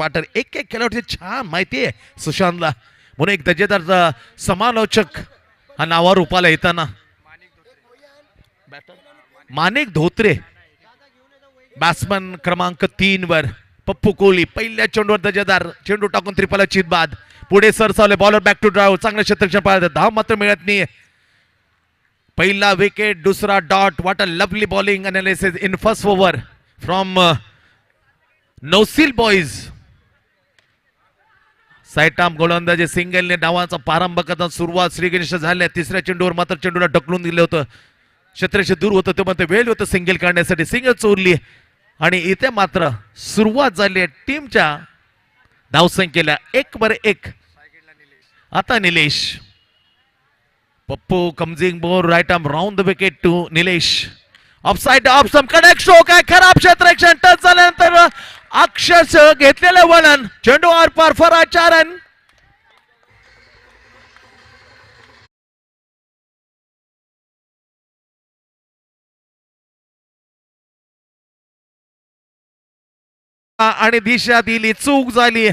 पाटर एक एक खेळाडू छान माहिती आहे. सुशांतला. म्हणून एक दर्जेदार समालोचक हा नावा रूपाला येताना. मानिक धोत्रे. बॅट्समन क्रमांक तीन वर. पप्पू कोहली पहिल्या चेंडूवर दर्जेदार चेंडू टाकून त्रिपाला चितबाद. पुढे सरसावले बॉलर बॅक टू ड्राव चांगलं क्षेत्रक्षण पाहिजे धाव मात्र मिळत नाही पहिला विकेट दुसरा dot what a lovely bowling analysis in first over from Nausil boys साईटाम गोलंदाजी सिंगलने डावांचा प्रारंभ करताना सुरुवात श्रीगणेश झाल्या. तिसऱ्या चेंडूवर मात्र चेंडूला ढकलून दिलं होतं. क्षेत्रक्ष दूर होतं ते मध्ये वेळ होतं सिंगल काढण्यासाठी सिंगल चोरली. आणि इथे मात्र सुरुवात झाली आहे टीमच्या धावसंख्येला. एक बर एक. आता Nilesh. Pappu coming bowl right arm round the wicket to Nilesh. Off side off some connect show काय खराब क्षेत्ररक्षण टच झाल्यानंतर अक्षरशः घेतलेलं वलन चेंडू आर पार फराचारण आणि दिशा दिली चूक झाली.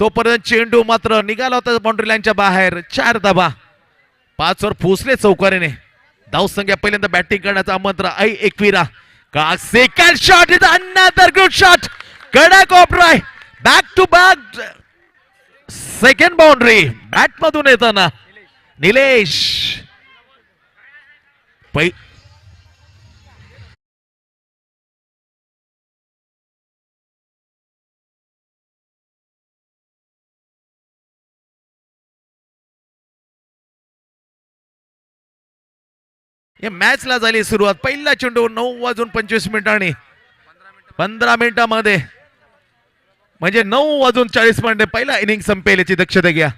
तोपर्यंत चेंडू मात्र निघाला होता बाउंड्री लाईनच्या बाहेर. चार दबा. पाच वर फुसले चौकारीने. धाव संख्या पहिल्यांदा बॅटिंग करण्याचा आमंत्र आई एकविरा. का second shot is another good shot कडक ऑपराय back to back second boundary bat मधून येताना. निलेश. पै या मॅचला झाली सुरुवात. पहिला चेंडू नऊ वाजून पंचवीस मिनिटांनी. पंधरा मिनिटामध्ये. म्हणजे नऊ वाजून चाळीस मिनिटे पहिला इनिंग संपेल याची दक्षता घ्या.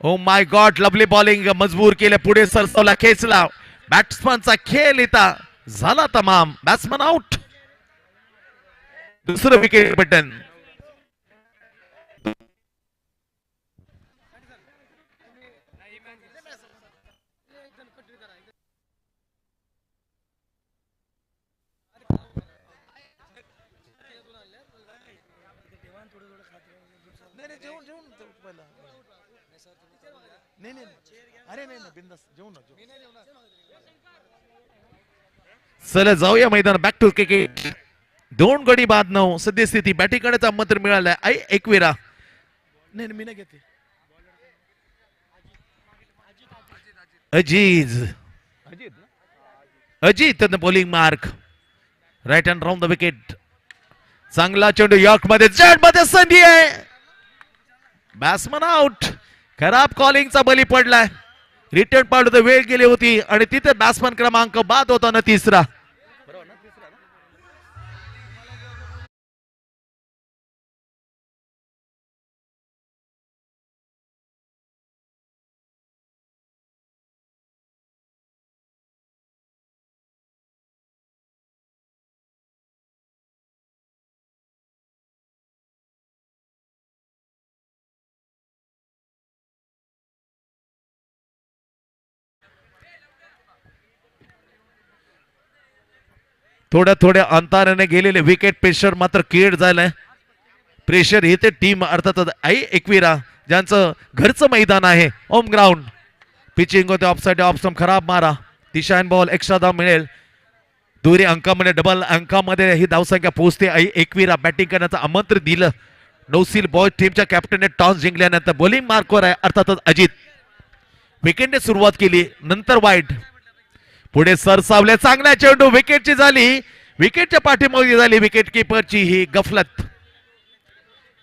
Oh my god lovely bowling मजबूर केले पुढे सरसवला खेचला. बॅट्समनचा खेळ इथं झाला तमाम. बॅट्समन आउट दुसरं विकेट बटन चला जाऊया मैदान. बॅक टू क्रिकेट दोन गडी बाद नऊ. सद्यस्थिती बॅटिंग करण्याचा मंत्र मिळालाय. आई एकविरा. नाही नाही, मी नाही घेते Aziz. Ajit bowling mark right hand round the wicket चांगला चेंडू यॉर्कमध्ये जडमध्ये संधी आहे. बॅट्समन आउट खराब कॉलिंगचा बली पडलाय. रिटर्न पाडू तर वेळ गेली होती आणि तिथे बॅट्समन क्रमांक बाद होता ना तिसरा. थोड्या थोड्या अंतराने गेलेले विकेट प्रेशर मात्र क्रिएट झालंय. प्रेशर येते ते टीम अर्थातच आई एकविरा ज्यांचं घरचं मैदान आहे होम ग्राउंड पिचिंग होते ऑफसाईड ऑफसम खराब मारा. दिशान बॉल एक्स्ट्रा धाव मिळेल. दुरी अंकामध्ये डबल अंकामध्ये ही धावसंख्या पोहोचते. आई एकविरा बॅटिंग करण्याचं आमंत्रण दिलं. नौसील बॉय टीमच्या कॅप्टनने टॉस जिंकल्यानंतर बॉलिंग मार्कवर आहे अर्थातच अजित. विकेटने सुरुवात केली नंतर वाईट पुढे सरसावले चांगल्या चेंडू विकेटची झाली. विकेटच्या पाठीमागे झाली विकेट किपरची ही गफलत.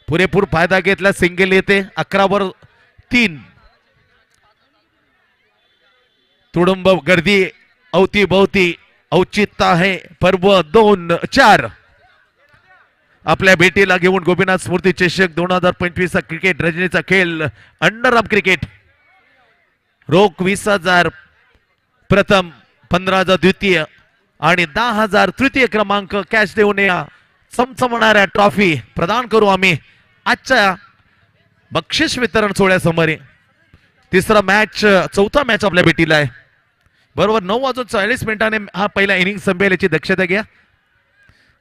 पुरेपूर फायदा घेतला सिंगल येते अकरावर तीन. तुडुंब गर्दी अवतीभोवती औचित्य आहे पर्व दोन चार. आपल्या भेटीला घेऊन गोपीनाथ स्मृती चषक दोन हजार पंचवीसचा क्रिकेट रजनीचा खेळ अंडर ऑफ क्रिकेट रोख वीस हजार प्रथम. पंधरा हजार द्वितीय आणि दहा हजार तृतीय क्रमांक कॅश देऊन या चमचमणाऱ्या ट्रॉफी प्रदान करू आम्ही. आजच्या बक्षीस वितरण सोहळ्यासमोर. तिसरा मॅच चौथा मॅच आपल्या भेटीला आहे. बरोबर नऊ वाजून चाळीस मिनिटाने हा पहिला इनिंग संपेल याची दक्षता घ्या.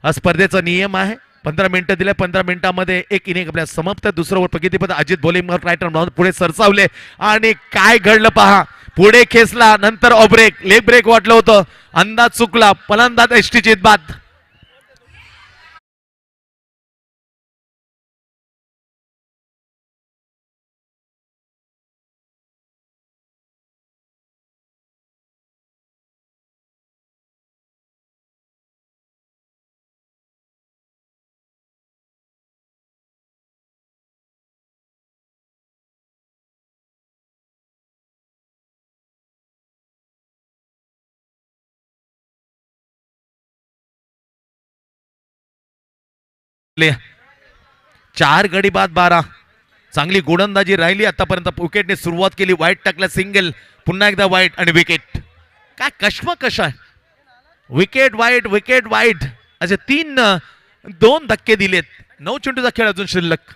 हा स्पर्धेचा नियम आहे. पंधरा मिनिटं दिले पंधरा मिनिटांमध्ये एक इनिंग आपल्या समाप्त. दुसरं ओव्हर प्रगतीपद अजित बॉलिंग राईट पुढे सरसावले. आणि काय घडलं पहा? पुढे खेचला नंतर ऑब्रेक लेग ब्रेक वाटलं होतं. अंदाज चुकला. फलंदाज एस टी बाद चार गडी बाद बारा. चांगली गोलंदाजी राहिली आतापर्यंत. विकेटने सुरुवात केली. वाईट टाकला सिंगल पुन्हा एकदा वाईट आणि विकेट काय कश्म कशा आहे. विकेट वाईट विकेट वाईट असे तीन दोन धक्के दिलेत. नऊ चेंडूचा खेळ अजून शिल्लक.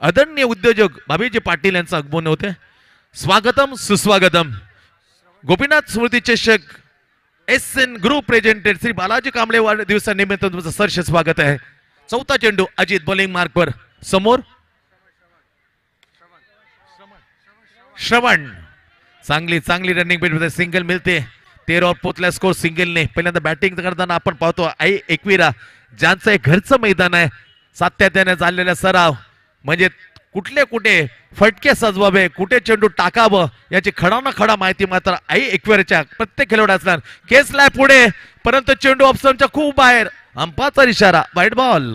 अदन्य उद्योजक भाभीजी पाटील यांचं आगमन होते. स्वागतम सुस्वागतम. गोपीनाथ स्मृती चषक. S N group presented Shri Balaji Kamble दिवसानिमित्त तुमचं सरस स्वागत आहे. चौथा चेंडू अजित बॉलिंग मार्कवर समोर? श्रवण. चांगली चांगली रनिंग बेट सिंगल मिळते. तेरावर पोचल्या स्कोर सिंगलने पहिल्यांदा बॅटिंग करताना आपण पाहतो आई एकविरा ज्यांचं एक घरचं मैदान आहे सातत्याने चाललेला सराव. म्हणजे कुठले कुठे फटके सजवावे कुठे चेंडू टाकावं याची खडा ना खडा माहिती मात्र आई एक्वेरच्या प्रत्येक खेळाडू असणार. केस लाय पुढे परंतु चेंडू ऑप्शनच्या खूप बाहेर. अंपाचा इशारा वाईट बॉल.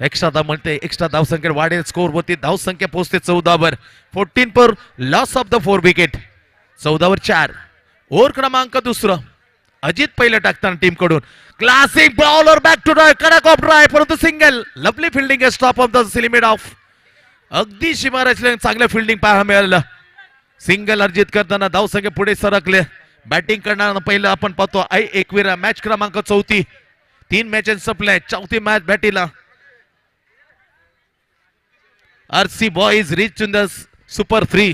एक्स्ट्रा धाव म्हणते एक्स्ट्रा धाव संख्या वाढेल स्कोर वरती धाव संख्या पोहोचते चौदावर. Fourteen per loss of the four wicket चौदावर चार. ओव्हर क्रमांक दुसरं. अजित पहिलं टाकताना टीमकडून classic bowler back to drive कडक ऑफ ड्राय परंतु single lovely fielding stop off the silly mid off अगदी शिमाराचे चांगलं फिल्डिंग पाहायला मिळालं. सिंगल अर्जित करताना धाव संख्या पुढे सरकले. बॅटिंग करणार पहिलं आपण पाहतो आई एकविरा मॅच क्रमांक चौथी. तीन मॅचेस संपल्या चौथी match बॅटीला RC boys reach in the super three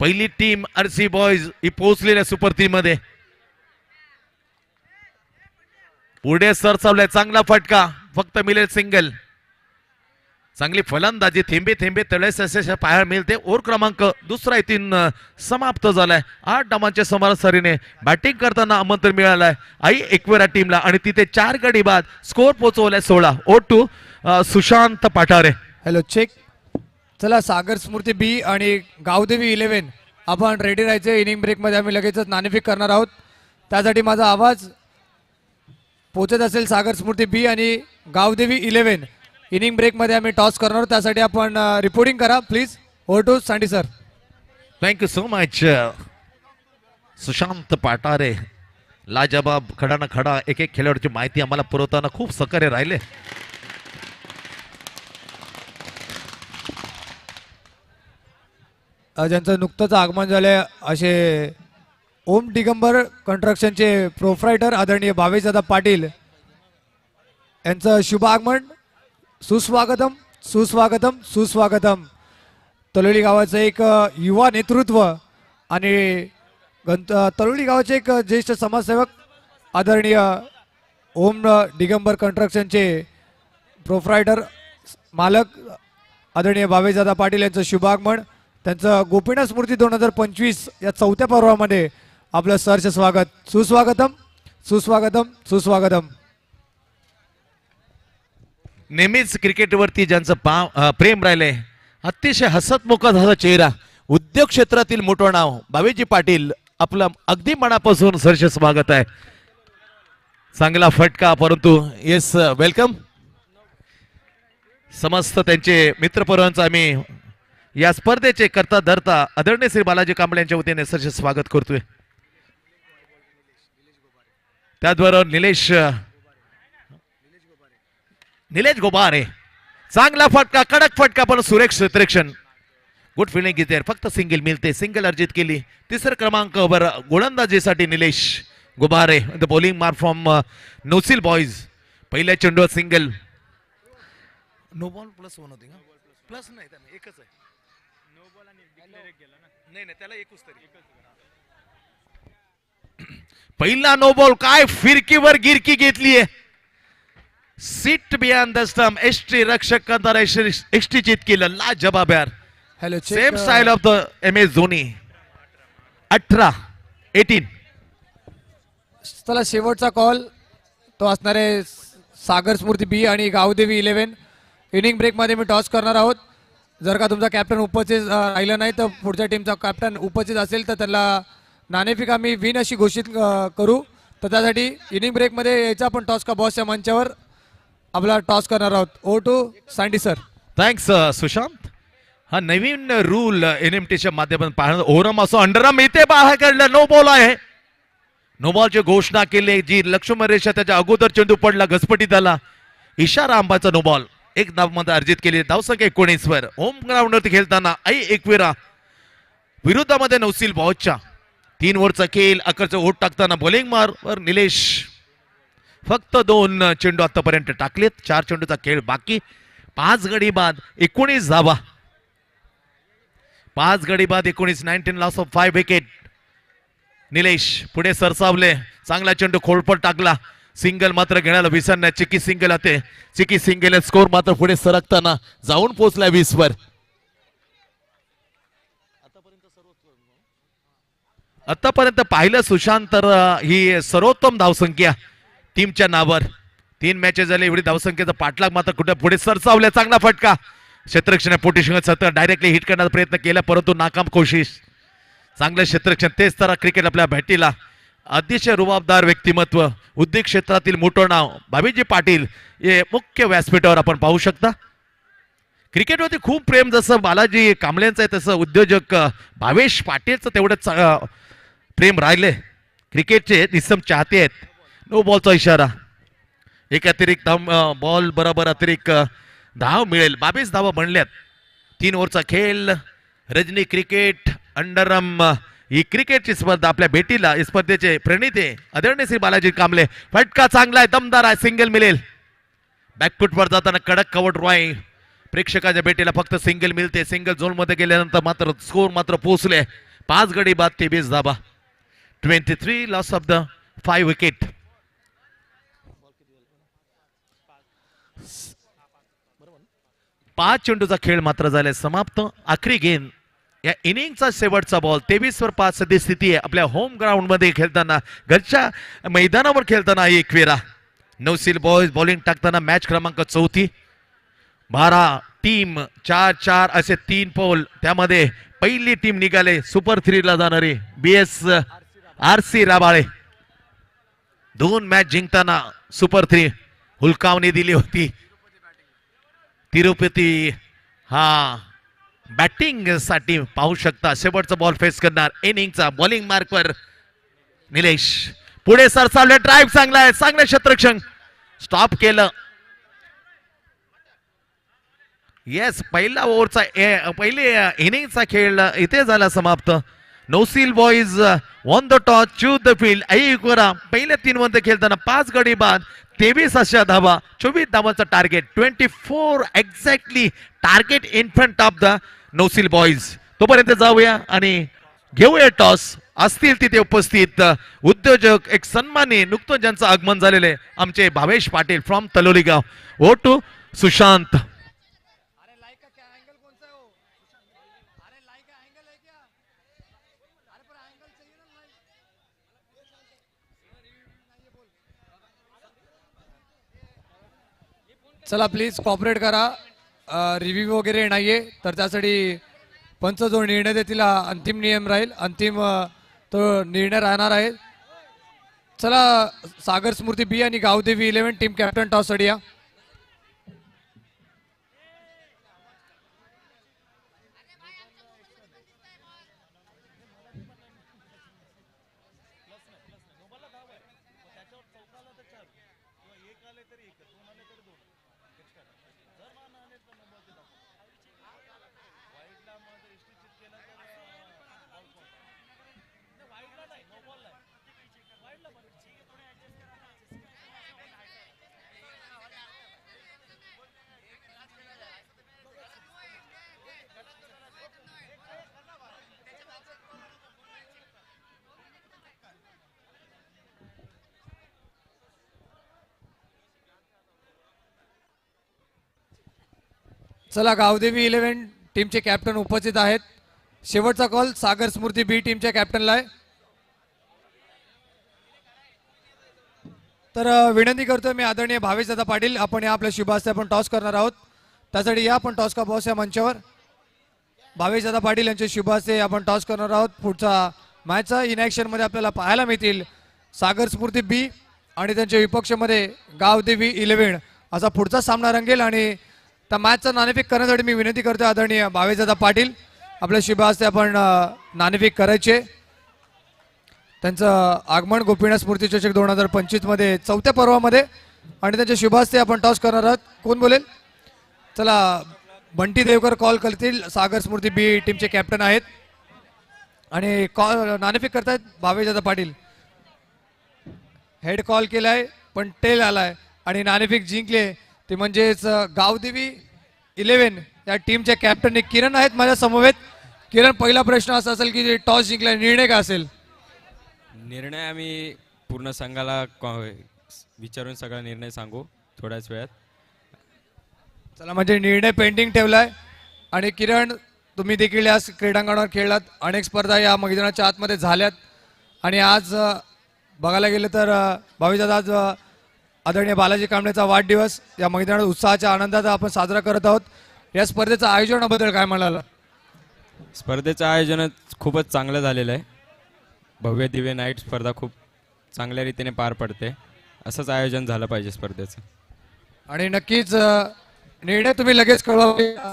पहिली टीम आरसी बॉईज ही पोहोचलेल्या सुपर थ्री मध्ये. पुढे सर चावलाय चांगला फटका फक्त मिळेल सिंगल चांगली फलंदाजी थेंबे थेंबे तळेस असे पाहायला मिळते. ओर क्रमांक दुसरा तीन समाप्त झालाय. आठ डमांच्या समोर सरीने बॅटिंग करताना आमंत्रण मिळालंय. आई एकवेरा टीमला आणि तिथे चार गडी बाद स्कोर पोहोचवलाय सोळा. Over to Sushant Pathare. Hello check चला सागर स्मृती बी आणि गावदेवी इलेव्हन आपण रेडी राहायचं. इनिंग ब्रेकमध्ये आम्ही लगेचच नाणेफेक करणार आहोत. त्यासाठी माझा आवाज पोचत असेल सागर स्मृती बी आणि गावदेवी इलेव्हन इनिंग ब्रेकमध्ये आम्ही टॉस करणार त्यासाठी आपण रिपोर्टिंग करा. Please over to Sandy sir thank you so much Sushant Patare. लाजबाब खडा ना खडा एक एक खेळाडूची माहिती आम्हाला पुरवताना खूप सहकार्य राहिले. ज्यांचं नुकतंच आगमन झालंय असे ओम दिगंबर कंस्ट्रक्शनचे प्रोफ्रायटर आदरणीय भावेशदादा पाटील यांचं शुभ आगमन सुस्वागतम सुस्वागतम सुस्वागतम. तलोळी गावाचं एक युवा नेतृत्व आणि गंत तलोळी गावाचे एक ज्येष्ठ समाजसेवक आदरणीय ओम दिगंबर कन्स्ट्रक्शनचे प्रोफ्रायटर मालक आदरणीय भावेशदादा पाटील यांचं शुभागमन त्यांचं गोपीनाथ स्मृती दोन हजार पंचवीस या चौथ्या पर्वामध्ये आपलं सरचं स्वागत. सुस्वागतम सुस्वागतम सुस्वागतम. नेहमीच क्रिकेटवरती ज्यांचं पा प्रेम राहिलंय अतिशय हसतमुख झाला चेहरा उद्योग क्षेत्रातील मोठं नाव बावेजी पाटील आपलं अगदी मनापासून सरस स्वागत आहे. चांगला फटका परंतु येस वेलकम समस्त त्यांचे मित्रपरांचं आम्ही या स्पर्धेचे करता धरता आदरणीय श्री बालाजी कांबळे यांच्या वतीने सरश स्वागत करतोय. त्याचबरोबर निलेश निलेश गोबारे. चांगला फटका कडक फटका पण सुरेख क्षेत्रक्षण गुड फिल्डिंग घेते फक्त सिंगल मिळते. सिंगल अर्जित केली. तिसऱ्या क्रमांकावर गोलंदाजीसाठी Nilesh Gubare. The bowling mark from Nosil boys पहिल्या चेंडूवर single no ball plus one होती का? प्लस नाही त्याला एकच आहे. नाही नाही त्याला एकच तरी. पहिला नो बॉल काय फिरकीवर गिरकी घेतलीये? सीट बियान द स्टंप एसटी रक्षक करणार एसटी चित केलं ला जबाब्यार hello same style of the M S Dhoni अठरा एटीन चला शेवटचा कॉल तो असणार आहे सागर स्मृती बी आणि गावदेवी इलेव्हन इनिंग ब्रेकमध्ये मी टॉस करणार आहोत. जर का तुमचा कॅप्टन उपस्थित राहिला नाही तर पुढच्या टीमचा कॅप्टन उपस्थित असेल तर त्याला नाणेफिक आम्ही विन अशी घोषित करू. तर त्यासाठी इनिंग ब्रेकमध्ये यायचा आपण टॉस का बॉसच्या मंचावर. आपला टॉस करणार आहोत. Over to Sandy sir thanks Sushant. हा नवीन रूल एन एम टीच्या माध्यमातून पाहणं ओरम असो अंडरम इथे बाहेर काढलं नो बॉल आहे. नो बॉलची घोषणा केली जी लक्ष्मण रेषा त्याच्या अगोदर चेंडू पडला घसपटीत आला इशारा आंबाचा नो बॉल एक धावमध्ये अर्जित केली धावसंख्या एकोणीस वर. होम ग्राउंडवरती खेळताना आई एकविरा विरोधामध्ये नौसील बॉचच्या. तीन ओव्हरचा खेळ अकरचं ओट टाकताना बॉलिंग मार वर निलेश. फक्त दोन चेंडू आतापर्यंत टाकलेत. चार चेंडूचा खेळ बाकी. पाच गडी बाद एकोणीस धावा. पाच गडी बाद एकोणीस nineteen loss of five wicket Nilesh पुढे सरसावले. चांगला चेंडू खोलपट टाकला. सिंगल मात्र घेण्याला विसरण्या चिकी सिंगल आते. चिकी सिंगल स्कोर मात्र पुढे सरकताना जाऊन पोहोचला वीस वर आतापर्यंत पाहिलं सुशांत तर ही सर्वोत्तम धावसंख्या. टीमच्या नावावर. तीन मॅचेस झाले एवढी धावसंख्येचा पाठलाग मात्र कुठे पुढे सरसावल्या. चांगला फटका. क्षेत्रक्षण पोटी सत्र डायरेक्टली हिट करण्याचा प्रयत्न केला परंतु नाकाम कोशिश. चांगलं क्षेत्रक्षण तेच तर क्रिकेट आपल्या भेटीला. अतिशय रुबाबदार व्यक्तिमत्व. उद्योग क्षेत्रातील मोठं नाव. भावीजी पाटील हे मुख्य व्यासपीठावर आपण पाहू शकता. क्रिकेटवरती खूप प्रेम जसं बालाजी कांबळेंचं आहे तसं उद्योजक भावेश पाटीलचं तेवढंच प्रेम राहिले. क्रिकेटचे निसम चाहते आहेत. नो बॉलचा इशारा. एक अतिरिक्त धाव बॉल बरोबर अतिरिक्त धाव मिळेल. बावीस धावा बनल्यात. तीन ओव्हरचा खेळ. रजनी क्रिकेट अंडरम ही क्रिकेटची स्पर्धा आपल्या भेटीला या स्पर्धेचे प्रणिते आदरणीय श्री बालाजी कांबले फटका चांगला आहे दमदार आहे सिंगल मिळेल. बॅकफुटवर जाताना कडक कवट रॉय प्रेक्षकाच्या भेटीला फक्त सिंगल मिळते. सिंगल झोनमध्ये गेल्यानंतर मात्र स्कोर मात्र पोहोचले. पाच गडी बाद तेवीस धाबा twenty three loss of the five wicket पाच चेंडूचा खेळ मात्र झालाय समाप्त. आखरी गेम या इनिंगचा शेवटचा बॉल तेवीसवर पाच सध्या स्थिती आहे. आपल्या होम ग्राउंडमध्ये खेळताना घरच्या मैदानावर खेळताना एक नवसील नौसील बॉयज बॉलिंग टाकताना मॅच क्रमांक चौथी बारा टीम चार चार असे तीन पोल त्यामध्ये पहिली टीम निघाले सुपर थ्रीला जाणारी B S R C Rabale. दोन मॅच जिंकताना सुपर थ्री हुलकावणी दिली होती. तिरुपती हा बॅटिंगसाठी पाहू शकता. शेवटचा बॉल फेस करणार. इनिंगचा बॉलिंग मार्कवर निलेश. पुढे सरसावले ड्राईव्ह चांगला आहे. चांगला क्षेत्रक्षण स्टॉप केलं. येस पहिला ओव्हरचा ए- पहिले इनिंगचा खेळ इथे झाला समाप्त. Nausil boys on the toss choose the field Ekvira पहिल्या तीन मध्ये खेळताना पाच गडी बाद तेवीस अशा धावा चोवीस धावांचा target twenty four exactly target in front of the Nausil boys तोपर्यंत जाऊया आणि घेऊया टॉस असतील तिथे उपस्थित uh, उद्योजक एक सन्मानी नुकतं ज्यांचं आगमन झालेले आमचे Bhavesh Patil from Taloligaon over to Sushant. चला प्लीज कॉपरेट करा. रिव्ह्यू वगैरे नाही आहे तर त्यासाठी पंच जो निर्णय देतील हा अंतिम नियम राहील. अंतिम तो निर्णय राहणार आहे. चला सागर स्मृती बी आणि Gavdevi eleven team captain toss या तरी Thank you. चला गावदेवी इलेव्हन टीमचे कॅप्टन उपस्थित आहेत. शेवटचा कॉल सागर स्मृती बी टीमच्या कॅप्टनला आहे. तर विनंती करतोय मी आदरणीय भावेश दादा पाटील आपण या आपल्या शुभास्ते आपण टॉस करणार आहोत. त्यासाठी या आपण टॉस का बॉस या मंचावर. भावेश दादा पाटील यांचे शुभास्ते आपण टॉस करणार आहोत. पुढचा मॅचचा इनमध्ये आपल्याला पाहायला मिळतील सागर स्मृती बी आणि त्यांच्या विपक्षमध्ये गावदेवी इलेव्हन. असा पुढचा सामना रंगेल आणि तर मॅचचा नाणेफेक करण्यासाठी मी विनंती करतो आदरणीय भावेश पाटील. आपल्या शुभास्ते आपण नाणेफेक करायचे. त्यांचं आगमन गोपीनाथ स्मृती चषक दोन हजार पंचवीसमध्ये चौथ्या पर्वामध्ये. आणि त्यांच्या शुभास्ते आपण टॉस करणार आहोत. कोण बोलेल? चला बंटी देवकर कॉल करतील. सागर स्मृती बी टीमचे कॅप्टन आहेत. आणि कॉल नाणेफेक करतायत भावेशदादा पाटील. हेड कॉल केलाय पण टेल आलाय. आणि नाणेफेक जिंकले ते म्हणजेच गावदेवी इलेव्हन या टीमचे कॅप्टन किरण आहेत माझ्या समवेत. किरण पहिला प्रश्न असा असेल की टॉस जिंकलाय निर्णय काय असेल? निर्णय आम्ही पूर्ण संघाला विचारून सगळा निर्णय सांगू थोड्याच वेळात. चला म्हणजे निर्णय पेंडिंग ठेवलाय. आणि किरण तुम्ही देखील या क्रीडांगणावर खेळलात. अनेक स्पर्धा या मैदानाच्या आतमध्ये झाल्यात. आणि आज बघायला गेलं तर भावीदादा आज आदरणीय बालाजी कांबळेचा वाढदिवस या मैदानात उत्साहाच्या आनंदात आपण साजरा करत आहोत. या स्पर्धेचं आयोजनाबद्दल काय म्हणाला? स्पर्धेचं आयोजन खूपच चांगलं झालेलं आहे. भव्य दिव्य नाईट स्पर्धा खूप चांगल्या रीतीने पार पडते. असंच आयोजन झालं पाहिजे स्पर्धेचं. आणि नक्कीच निर्णय तुम्ही लगेच कळवा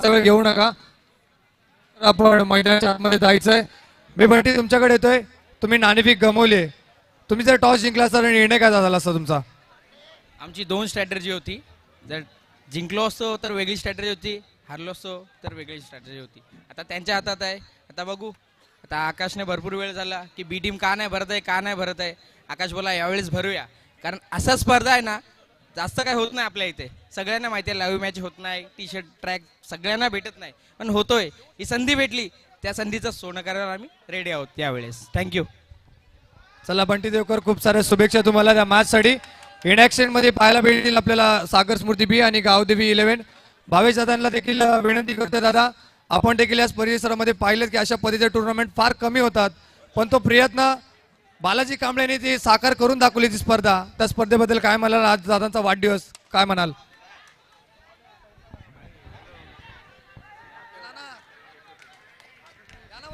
वेळ घेऊ नका. आपण मैदानाच्या आतमध्ये जायचंय. मी बंटी तुमच्याकडे येतोय. तुम्ही नाणेफेक गमवली तुम्ही जर टॉस जिंकला असता निर्णय काय झाला असता तुमचा? आमची दोन स्ट्रॅटर्जी होती. जर जिंकलो असतो तर वेगळी स्ट्रॅटर्जी होती हारलो असतो तर वेगळी स्ट्रॅटर्जी होती. आता त्यांच्या हातात आहे. आता बघू. आता आकाशने भरपूर वेळ झाला की बी टीम का नाही भरत आहे का नाही भरत आहे? आकाश बोला यावेळेस भरूया. कारण असा स्पर्धा आहे ना जास्त काय होत नाही आपल्या इथे. सगळ्यांना माहिती आहे लाईव्ह मॅच होत नाही टी शर्ट ट्रॅक सगळ्यांना भेटत नाही. पण होतोय. ही संधी भेटली. त्या संधीचं सोनं करायला आम्ही रेडी आहोत त्यावेळेस थँक्यू चला बंटी देवकर खूप साऱ्या शुभेच्छा तुम्हाला त्या मॅचसाठी इनमध्ये पाहायला भेटतील आपल्याला सागर स्मृती बी आणि गावदेवी इलेव्हन भावेश दादांना देखील विनंती करतो दादा. आपण देखील या परिसरामध्ये पाहिलं की अशा पद्धतीचे टुर्नामेंट फार कमी होतात. पण तो प्रयत्न बालाजी कांबळेने ती साकार करून दाखवली ती स्पर्धा. त्या स्पर्धेबद्दल काय म्हणाल? आज दादांचा वाढदिवस. काय म्हणाल?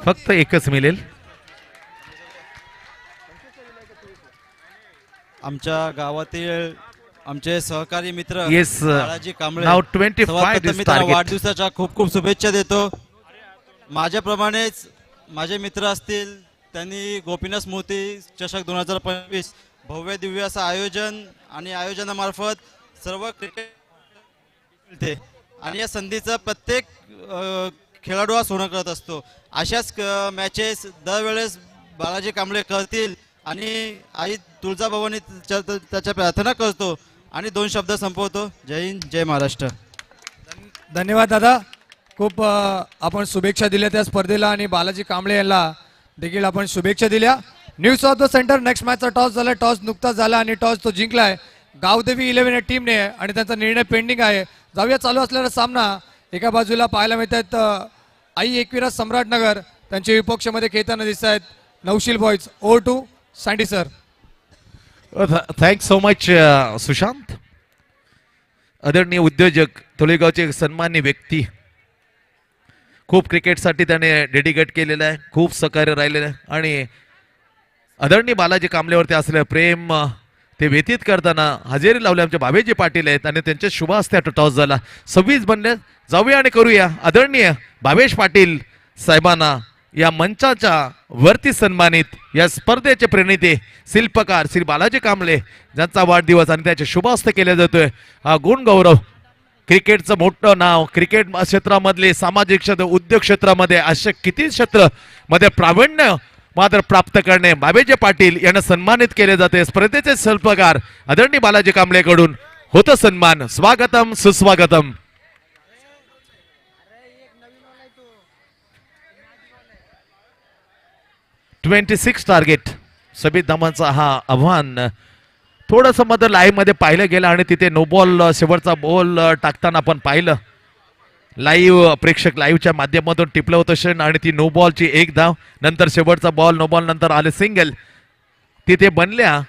फक्त एकच मिळेल. आमच्या गावातील आमचे सहकारी मित्र sir. बाळाजी कांबळे Now 25 सर्वात प्रथम is मी त्यांना. वाढदिवसाच्या खूप खूप शुभेच्छा देतो माझ्याप्रमाणेच माझे मित्र असतील त्यांनी गोपीनाथ स्मृती चषक दोन हजार पंचवीस भव्य दिव्य असं आयोजन आणि आयोजनामार्फत सर्व क्रिकेट खेळते आणि या संधीचं प्रत्येक खेळाडू हा सोनं करत असतो अशाच मॅचेस दरवेळेस बालाजी कांबळे करतील आणि आई तुळजाभवानी त्याच्या त्याच्या प्रार्थना करतो आणि दोन शब्द संपवतो. जय हिंद जय महाराष्ट्र. धन्यवाद दादा. खूप आपण शुभेच्छा दिल्या त्या स्पर्धेला आणि बालाजी कांबळे यांना देखील आपण शुभेच्छा दिल्या. News of the center next मॅचचा toss झाला टॉस नुकताच झाला आणि टॉस तो जिंकलाय. गावदेवी इलेव्हन या टीमने आणि त्यांचा निर्णय पेंडिंग आहे. जाऊया चालू असलेला सामना एका बाजूला पाहायला मिळत आहेत आई एकविरा सम्राटनगर. त्यांच्या विपक्षामध्ये खेळताना दिसत आहेत Navshil boys over oh to Sandy sir thanks so much Sushant आदरणीय उद्योजक तोलेगावचे एक सन्मान्य व्यक्ती. खूप क्रिकेटसाठी त्याने डेडिकेट केलेलं आहे खूप सहकार्य राहिलेलं आहे. आणि आदरणीय बालाजी कांबलेवरती असलेलं प्रेम ते व्यतीत करताना हजेरी लावले आमचे भावेजी पाटील आहेत आणि त्यांच्या शुभ हस्ते टॉस झाला. सव्वीस बनले जाऊया आणि करूया. आदरणीय भावेश पाटील साहेबांना या मंचाच्या वरती सन्मानित या स्पर्धेचे प्रणेते शिल्पकार श्री बालाजी कांबळे ज्यांचा वाढदिवस आणि त्याचे शुभास्त हस्ते केले जातोय. हा गुण गौरव क्रिकेटचं मोठं नाव क्रिकेट क्षेत्रामधले सामाजिक क्षेत्र उद्योग क्षेत्रामध्ये असे किती क्षेत्रमध्ये प्रावीण्य मात्र प्राप्त करणे बाबेजे पाटील यांना सन्मानित केले जाते. स्पर्धेचे शिल्पकार आदरणीय बालाजी कांबळेकडून होतं सन्मान. स्वागतम सुस्वागतम. Twenty six target. सबित धामांचा हा आव्हान. थोडंसं मध्ये लाईव्हमध्ये पाहिलं गेलं आणि तिथे नो बॉल शेवटचा बॉल टाकताना आपण पाहिलं. लाईव्ह प्रेक्षक लाईव्हच्या माध्यमातून टिपलं होतं क्षण आणि ती नो बॉलची एक धाव. नंतर शेवटचा बॉल नो बॉल नंतर आले सिंगल तिथे बनल्या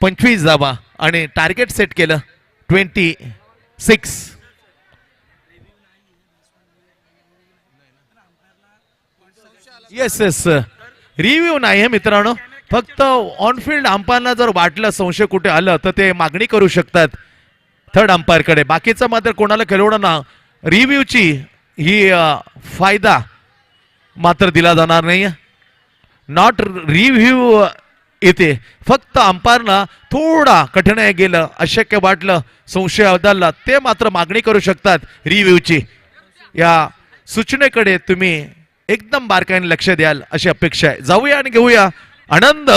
पंचवीस धावा आणि टार्गेट सेट केलं twenty six yes yes review नाही आहे मित्रांनो. फक्त ऑनफिल्ड अंपायरला जर वाटलं संशय कुठे आलं तर ते मागणी करू शकतात थर्ड अंपायरकडे बाकीचं मात्र कोणाला खेळवणारा रिव्ह्यूची ही फायदा मात्र दिला जाणार नाही नॉट रिव्ह्यू येते. फक्त अंपायरला थोडा कठीण गेलं अशक्य वाटलं संशय अवधारला ते मात्र मागणी करू शकतात रिव्ह्यूची या सूचनेकडे तुम्ही एकदम बारकाईने लक्ष द्याल अशी अपेक्षा आहे. जाऊया आणि घेऊया. आनंद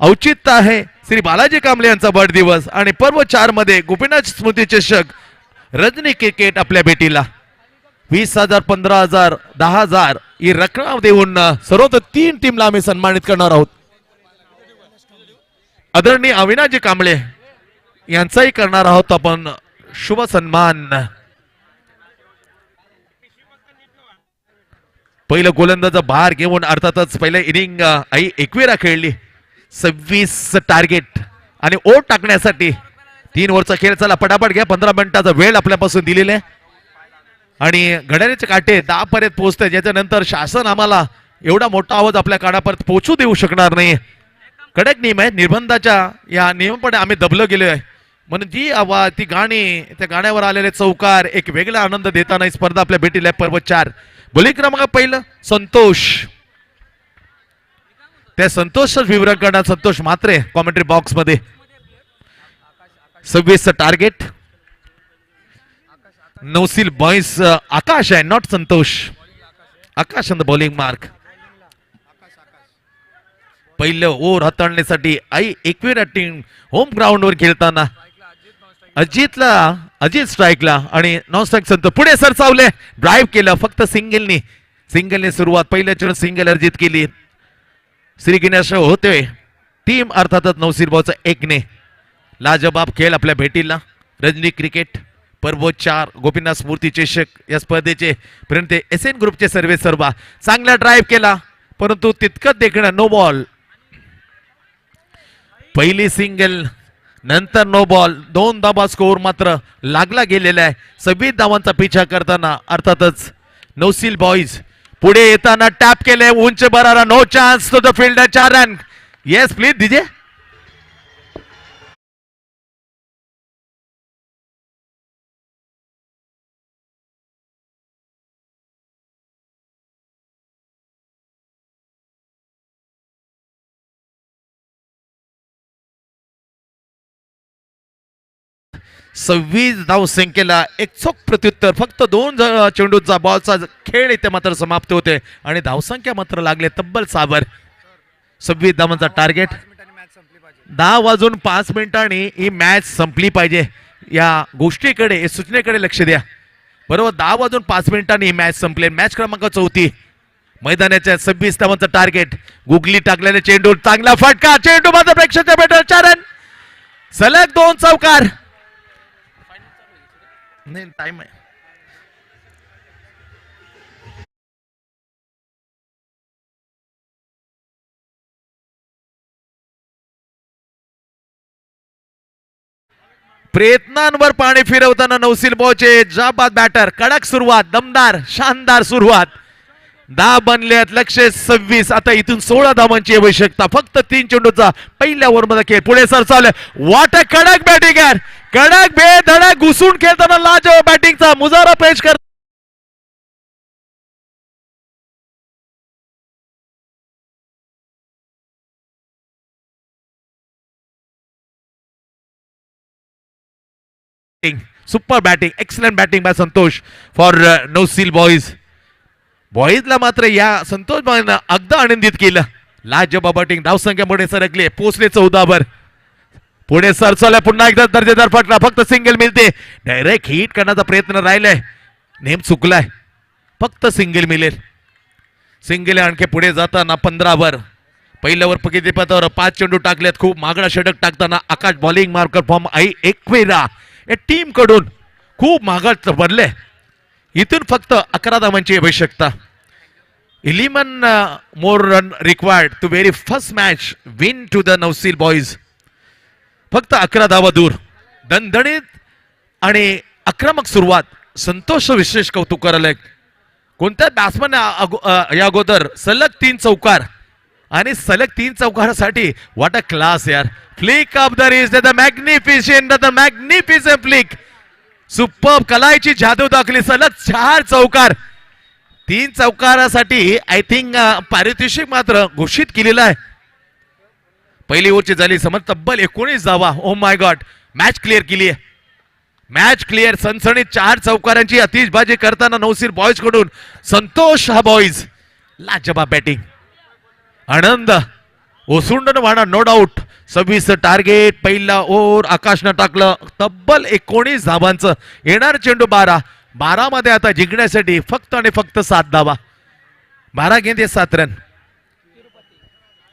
औचित्य आहे. श्री बालाजी कांबळे यांचा वाढदिवस आणि पर्व चारमध्ये गोपीनाथ स्मृती चषक रजनी क्रिकेट आपल्या भेटीला. वीस हजार पंधरा हजार दहा हजार ही रक्कम देऊन सर्वत्र तीन टीमला आम्ही सन्मानित करणार आहोत. आदरणीय अविनाजी कांबळे यांचाही करणार आहोत आपण शुभ सन्मान. पहिलं गोलंदाज भार घेऊन अर्थातच पहिलं इनिंग आई एकविरा खेळली. सव्वीस टार्गेट आणि ओट टाकण्यासाठी तीन ओव्हरचा खेळ चला. पटापट घ्या. पंधरा मिनिटाचा वेळ आपल्यापासून दिलेला आहे. आणि घड्याळीचे काटे दहा पर्यंत पोहोचते ज्याच्यानंतर शासन आम्हाला एवढा मोठा आवाज आपल्या कानापर्यंत पोहोचू देऊ शकणार नाही. कडक नियम आहे. निर्बंधाच्या या नियमपणे आम्ही दबलं गेलो आहे म्हणून जी आवाज ती गाणी त्या गाण्यावर आलेले चौकार एक वेगळा आनंद देताना ही स्पर्धा आपल्या भेटीला पर्व चार. बोली क्रमांक पहिलं? संतोष. त्या संतोषच विवरण करणार. संतोष मात्रे कॉमेंट्री बॉक्समध्ये सव्वीस टार्गेट नौसील बॉईस आकाश आहे not Santosh. Akash the bowling mark पहिलं ओव्हर हाताळण्यासाठी आई एकविरा टीम होम ग्राउंडवर खेळताना. अजितला अजित स्ट्राईकला आणि नॉन स्ट्राईक संत पुढे सर चावले ड्राईव्ह केलं फक्त सिंगलनी. सिंगलने सुरुवात पहिल्या चरण सिंगल अर्जित केली. श्री गणेश होते. टीम अर्थातच नवसीर भाऊचा एकने. लाजबाब खेळ आपल्या भेटीला. रजनी क्रिकेट पर्व चार गोपीनाथ स्मूर्ती चषक या स्पर्धेचे पर्यंत एस एन ग्रुपचे सर्वे सर्वा. चांगला ड्राईव्ह केला परंतु तितकंच देखणं नो बॉल पहिली सिंगल नंतर नो बॉल. दोन धाबा स्कोअर मात्र लागला गेलेला आहे. सव्वीस धावांचा पिछा करताना अर्थातच नौसील बॉईज पुढे येताना टॅप केले उंच बरारा no chance to the fielder चार रन येस प्लीज दिजे सव्वीस धाव संख्येला एक चोख प्रत्युत्तर. फक्त दोन चेंडूचा बॉलचा खेळ इथे मात्र समाप्त होते आणि धावसंख्या मात्र लागले तब्बल साबर सव्वीस धावांचा टार्गेट दहा वाजून पाच मिनिटांनी ही मॅच संपली पाहिजे. या गोष्टीकडे या सूचनेकडे लक्ष द्या. बरोबर दहा वाजून पाच मिनिटांनी ही मॅच संपली. मॅच क्रमांक चौथी. मैदानाच्या सव्वीस धावांचा टार्गेट गुगली टाकलेले चेंडू चांगला फटका. चेंडू माझा प्रेक्षक भेटल सलग दोन चौकार. नाही टाइम आहे प्रयत्नांवर पाणी फिरवताना नौसील बॉचे जाबाद बॅटर कडक सुरुवात दमदार शानदार सुरुवात. दहा बनल्यात लक्ष सव्वीस. आता इथून सोळा धावांची आवश्यकता. फक्त तीन चेंडूचा पहिल्या ओव्हरमध्ये खेळ. पुढे सर चालू वाट कडक बॅटिंगर कडक बे धडक घुसून खेळताना लाज बॅटिंगचा मुजारा पेश कर super batting excellent batting by Santosh for Nausil boys बॉईजला मात्र या संतोष भाईनं अगदा आनंदित केलं. लाज बाबाटिंग धावसंख्या पुढे सरकले. पोचले चौदावर. पुढे सरसवल्या पुन्हा एकदा दर्जेदार फटला फक्त सिंगल मिळते. डायरेक्ट हिट करण्याचा प्रयत्न राहिलाय. नेम चुकलाय. फक्त सिंगल मिळेल. सिंगल आणखी पुढे जाताना पंधरावर. पहिल्यावर किती पदावर पाच चेंडू टाकलेत. खूप मागडा षटक टाकताना Akash bowling marker from Aai Ekvira. या टीमकडून खूप मागात भरले. इथून फक्त अकरा धावांची आवश्यकता. Eleven more run required to very first match win to the Navsil boys फक्त अकरा धावा दूर. दणदणीत आणि आक्रमक सुरुवात संतोष विशेष कौतुक करायला कोणत्या बॅट्समॅन या अगोदर सलग तीन चौकार? आणि सलग तीन चौकारासाठी वाट अ क्लास यार. Flick off the is the magnificent the magnificent flick super कलाईची जादू दाखली. सलग चार चौकार. तीन चौकारासाठी आय थिंक पारितोषिक मात्र घोषित केलेलं आहे. पहिली ओव्हरची झाली समज तब्बल एकोणीस धावा oh my god match clear केली आहे. मॅच क्लिअर सनसणीत चार चौकारांची अतिशबाजी करताना नौसीर बॉईजकडून संतोष हा बॉईज लाजबाब बॅटिंग आनंद. ओसुंडन वाणा नो डाऊट सव्वीस टार्गेट पहिला ओर आकाशनं टाकलं. तब्बल एकोणीस धावांचं. येणार चेंडू बारा. बारामध्ये आता जिंकण्यासाठी फक्त आणि फक्त सात धावा. बारा गेंदे सात रन.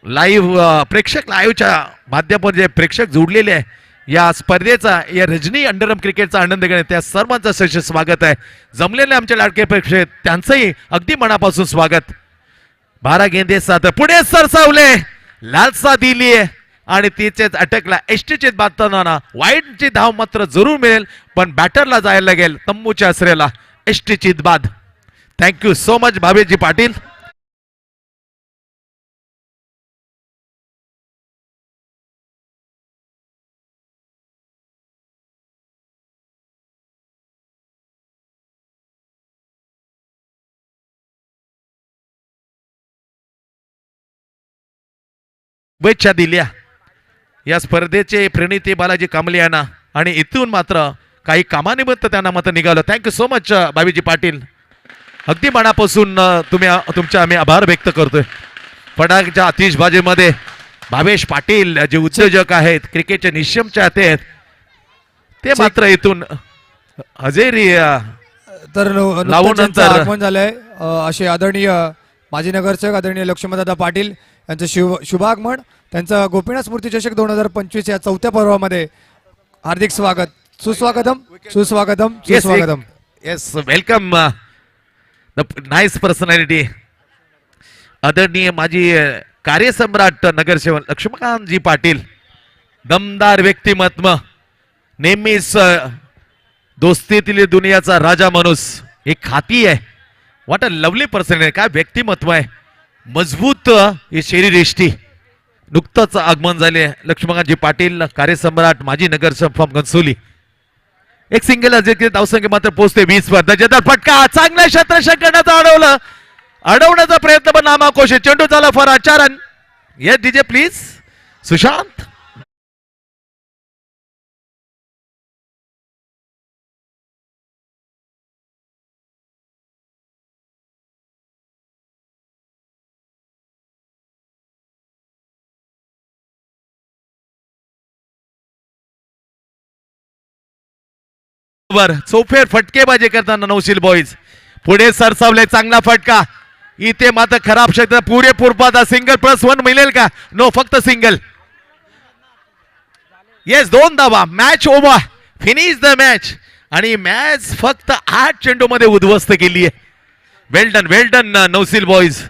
लाईव्ह प्रेक्षक लाईव्हच्या माध्यमात जे प्रेक्षक जोडलेले आहे या स्पर्धेचा या रजनी अंडरम क्रिकेटचा आनंद घेणे त्या सर्वांचं सश स्वागत आहे. जमलेले आमचे लाडके प्रेक्षक त्यांचंही अगदी मनापासून स्वागत. बारा गेंदे सात पुढे सरसावले. लालसा दिली आहे आणि तिचेच अटकला एसटीचे बांधताना वाईटची धाव मात्र जरूर मिळेल पण बॅटरला जायला लागेल तंबूच्या असरेला एसटीची बाद thank you so much Bhaveji Patil. शुभेच्छा दिल्या. या स्पर्धेचे प्रणिती बालाजी कांबले यांना आणि इथून मात्र काही कामानिमित्त त्यांना मात्र निघालं. Thank you so much Babiji Patil. अगदी मनापासून तुम्ही अ, तुमचे आम्ही आभार व्यक्त करतोय. फडाच्या आतिषबाजीमध्ये भावेश पाटील जे उद्योजक आहेत क्रिकेटचे निश्चम चाहते आहेत ते मात्र इथून हजेरी तर लावून आगमन झालंय. असे आदरणीय माजी नगरसेवक आदरणीय लक्ष्मणदादा पाटील यांचं शुभ शुभागमन त्यांचं गोपीनाथ स्मृती चषक दोन हजार पंचवीस या चौथ्या पर्वामध्ये हार्दिक स्वागत. सुस्वागतम सुस्वागतम सुस्वागतम. Yes welcome the nice personality आदरणीय माझी अ, कार्यसम्राट नगरसेवक लक्ष्मणजी पाटील दमदार व्यक्तिमत्व नेहमीच अ, दोस्तीतील दुनियाचा राजा माणूस एक खाती आहे. वाट अ लवली पर्सन आहे. काय व्यक्तिमत्व आहे. मजबूत अ, ही शरीरयष्टी नुकतंच आगमन झाले. लक्ष्मणजी पाटील कार्यसम्राट माजी नगर फॉर्म कन्सोली. एक सिंगल अजिंक्य धावसंख्या मात्र पोहोचते वीस वर. दर्जेदार फटका. चांगल्या क्षेत्ररक्षण अडवलं. अडवण्याचा प्रयत्न पण नामाकोश आहे. चेंडू झाला फॉर आचारण ये डीजे प्लीज सुशांत. वर चौफेर फटकेबाजी करताना नौशील बॉईज पुढे सरसावले चांगला फटका. इथे मात्र खराब शब्द. पुरेपूर पादा सिंगल प्लस वन मिळेल का? नो फक्त सिंगल येस दोन धावा. मॅच ओबा फिनिश द मॅच आणि मॅच फक्त आठ चेंडू मध्ये उद्ध्वस्त केली आहे well done well done boys